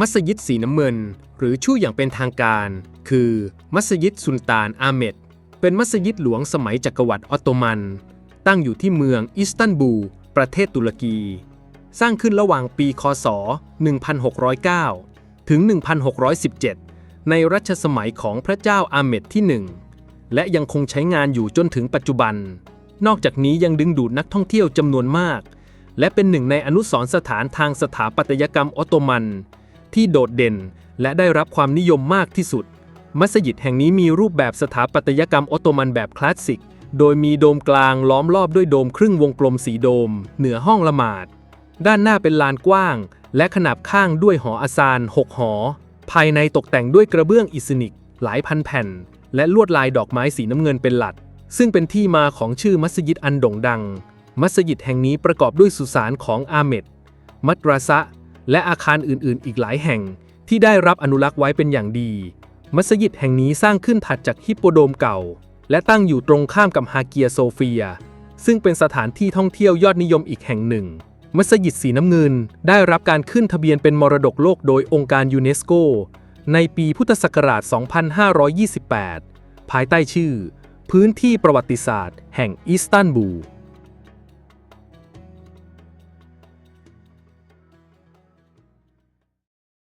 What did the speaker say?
มัสยิดสีน้ำเงิน หรือชื่ออย่างเป็นทางการ คือ มัสยิดสุลต่านอาเมดเป็นมัสยิดหลวงสมัยจักรวรรดิออตโตมัน ตั้งอยู่ที่เมืองอิสตันบูล ประเทศตุรกี สร้างขึ้นระหว่างปีคศ 1609 ถึง 1617 ในรัชสมัยของพระเจ้าอาเมดที่หนึ่งและยังคงใช้งานอยู่จนถึงปัจจุบัน นอกจากนี้ยังดึงดูดนักท่องเที่ยวจำนวนมาก และเป็นหนึ่งในอนุสรณ์สถานทางสถาปัตยกรรมออตโตมัน ที่โดดเด่น และได้รับความนิยมมากที่สุด มัสยิดแห่งนี้มีรูปแบบสถาปัตยกรรมออตโตมันแบบคลาสสิก โดยมีโดมกลางล้อมรอบด้วยโดมครึ่งวงกลมสีโดม เหนือห้องละหมาด ด้านหน้าเป็นลานกว้าง และขนาบข้างด้วยหออาซานหกหอ ภายในตกแต่งด้วยกระเบื้องอิสนิก หลายพันแผ่น และลวดลายดอกไม้สีน้ำเงินเป็นหลัก ซึ่งเป็นที่มาของชื่อมัสยิดอันโด่งดัง มัสยิดแห่งนี้ประกอบด้วยสุสานของอาเมดมัตราซะ และอาคารอื่นๆ อีกหลายแห่งที่ได้รับอนุรักษ์ไว้เป็นอย่างดี มัสยิดแห่งนี้สร้างขึ้นถัดจากฮิปโปโดมเก่า และตั้งอยู่ตรงข้ามกับฮาเกียโซเฟีย ซึ่งเป็นสถานที่ท่องเที่ยวยอดนิยมอีกแห่งหนึ่ง มัสยิดสีน้ำเงินได้รับการขึ้นทะเบียนเป็นมรดกโลกโดยองค์การยูเนสโก ในปีพุทธศักราช 2528 ภายใต้ชื่อ พื้นที่ประวัติศาสตร์ แห่งอิสตันบูล